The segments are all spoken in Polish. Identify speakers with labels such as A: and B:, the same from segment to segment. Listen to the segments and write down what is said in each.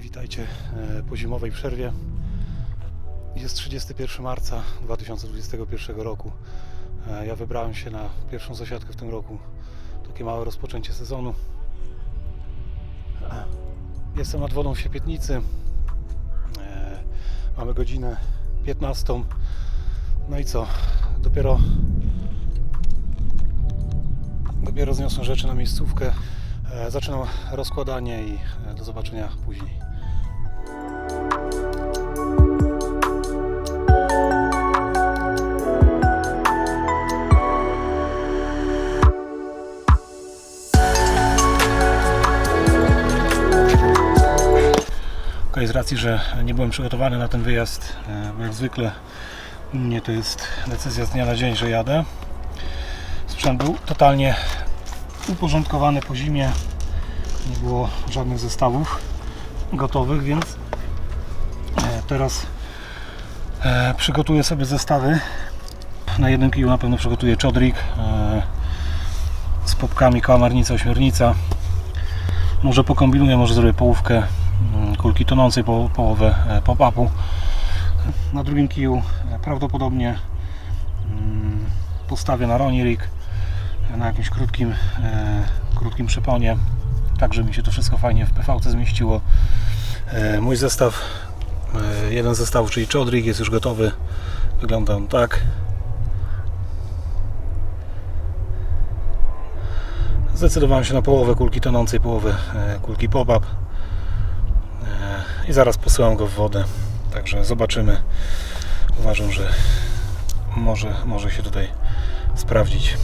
A: Witajcie e, po zimowej przerwie. Jest 31 marca 2021 roku. E, Ja wybrałem się na pierwszą zasiadkę w tym roku. Takie małe rozpoczęcie sezonu. E, Jestem nad wodą w Siepietnicy. Mamy godzinę 15. No i co? Dopiero dopiero zniosłem rzeczy na miejscówkę. E, Zaczynam rozkładanie i e, do zobaczenia później. Z racji, że nie byłem przygotowany na ten wyjazd, e, bo jak zwykle u mnie to jest decyzja z dnia na dzień, że jadę. Sprzęt był totalnie uporządkowany po zimie. Nie było żadnych zestawów gotowych, więc e, teraz e, przygotuję sobie zestawy. Na jednym kiju na pewno przygotuję czodrik e, z popkami kałamarnica, ośmiornica. Może pokombinuję, może zrobię połówkę mm, kulki tonącej, po, połowę pop-upu. Na drugim kiju prawdopodobnie mm, postawię na Roni Rig na jakimś krótkim, e, krótkim przyponie, tak żeby mi się to wszystko fajnie w PVC zmieściło. E, mój zestaw, e, jeden zestaw, czyli Chodrig jest już gotowy. Wygląda on tak. Zdecydowałem się na połowę kulki tonącej, połowę e, kulki pop-up e, i zaraz posyłam go w wodę. Także zobaczymy. Uważam, że może, może się tutaj sprawdzić.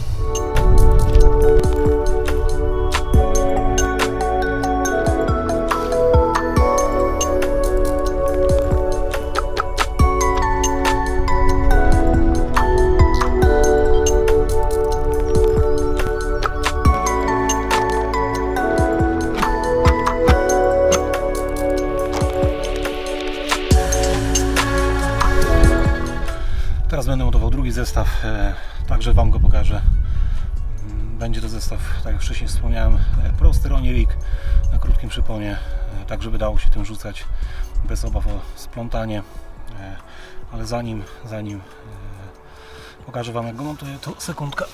A: Teraz będę montował drugi zestaw, e, także Wam go pokażę. Będzie to zestaw, tak jak wcześniej wspomniałem, e, prosty Roni Rig na krótkim przyponie, e, tak żeby dało się tym rzucać bez obaw o splątanie. E, Ale zanim, zanim pokażę Wam jak go montuję, to sekundka.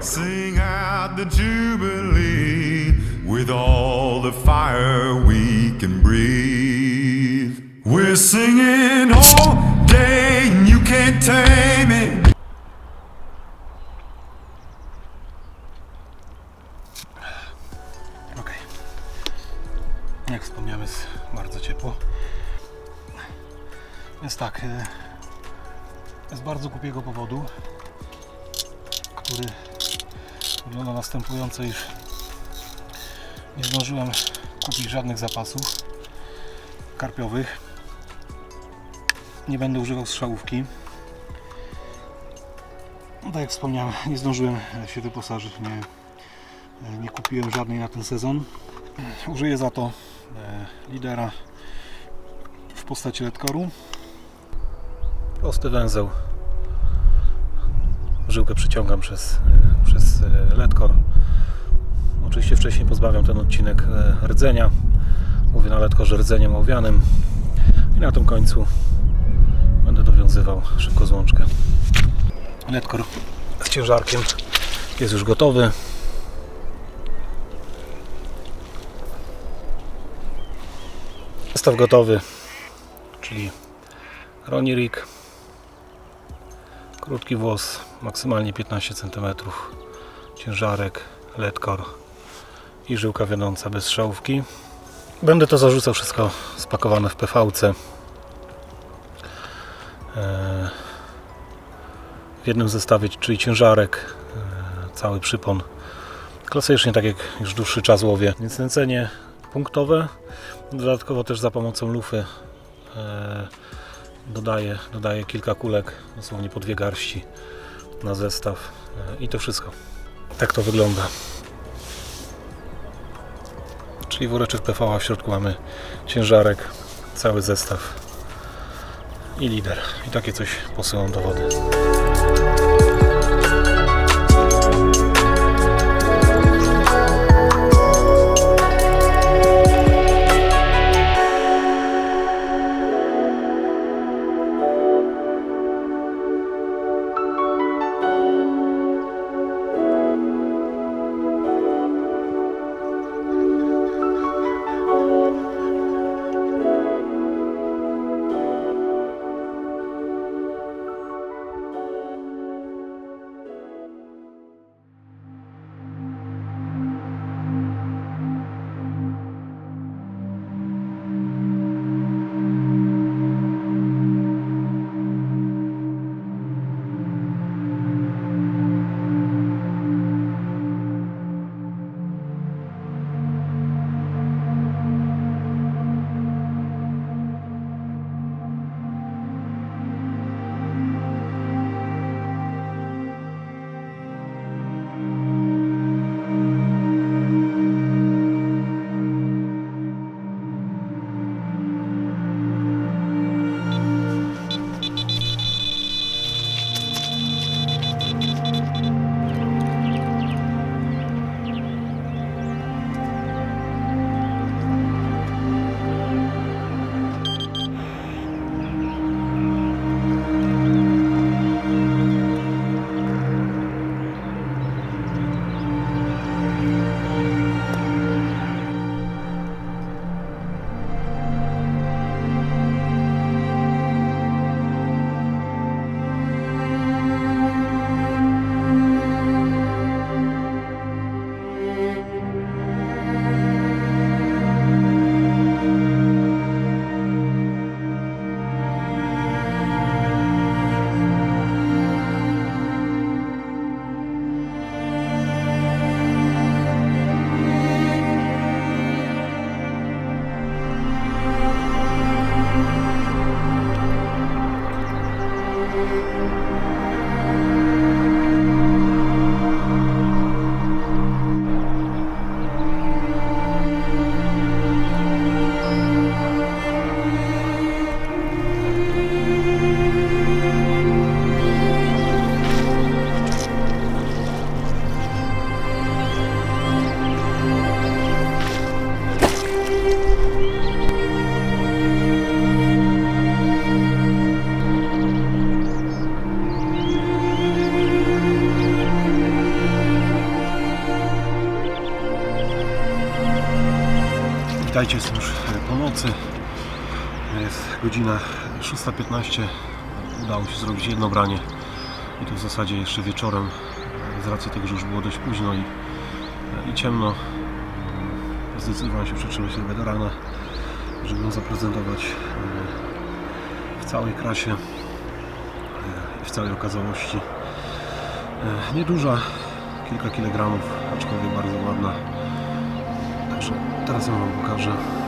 B: Sing out the jubilee with all the fire we can breathe. We're singing all day, and you can't tame it.
A: Ok. Jak wspomniałem, jest bardzo ciepło. Więc tak, z bardzo głupiego powodu, który wygląda następująco, iż nie zdążyłem kupić żadnych zapasów karpiowych. Nie będę używał strzałówki. No, tak jak wspomniałem, nie zdążyłem się wyposażyć, nie, nie kupiłem żadnej na ten sezon. Użyję za to e, lidera w postaci ledkoru. Prosty węzeł. Żyłkę przyciągam przez, e, przez e, ledkor. Oczywiście wcześniej pozbawiam ten odcinek e, rdzenia. Mówię na ledkorze rdzeniem owianym. I na tym końcu będę dowiązywał szybko złączkę. Ledkor z ciężarkiem jest już gotowy. Zestaw gotowy, czyli Roni Rig, krótki włos, maksymalnie 15 cm, ciężarek, ledkor i żyłka wiodąca bez strzałówki. Będę to zarzucał wszystko spakowane w PVC. Eee, W jednym zestawie, czyli ciężarek, eee, cały przypon. Klasycznie, tak jak już dłuższy czas łowię. Więc nęcenie punktowe, Dodatkowo też za pomocą lufy e, dodaję, dodaję kilka kulek, dosłownie po dwie garści na zestaw e, i to wszystko. Tak to wygląda. Czyli woreczek PV, a w środku mamy ciężarek, cały zestaw i lider. I takie coś posyłam do wody. Witajcie, jestem już po nocy. Jest godzina 6.15. Udało się zrobić jedno branie. I to w zasadzie jeszcze wieczorem, z racji tego, że już było dość późno i, i ciemno. Zdecydowałem się przetrzymać sobie do rana, żeby ją zaprezentować e, w całej krasie e, i w całej okazałości. E, Nieduża, kilka kilogramów, aczkolwiek bardzo ładna. Także teraz ją Wam pokażę.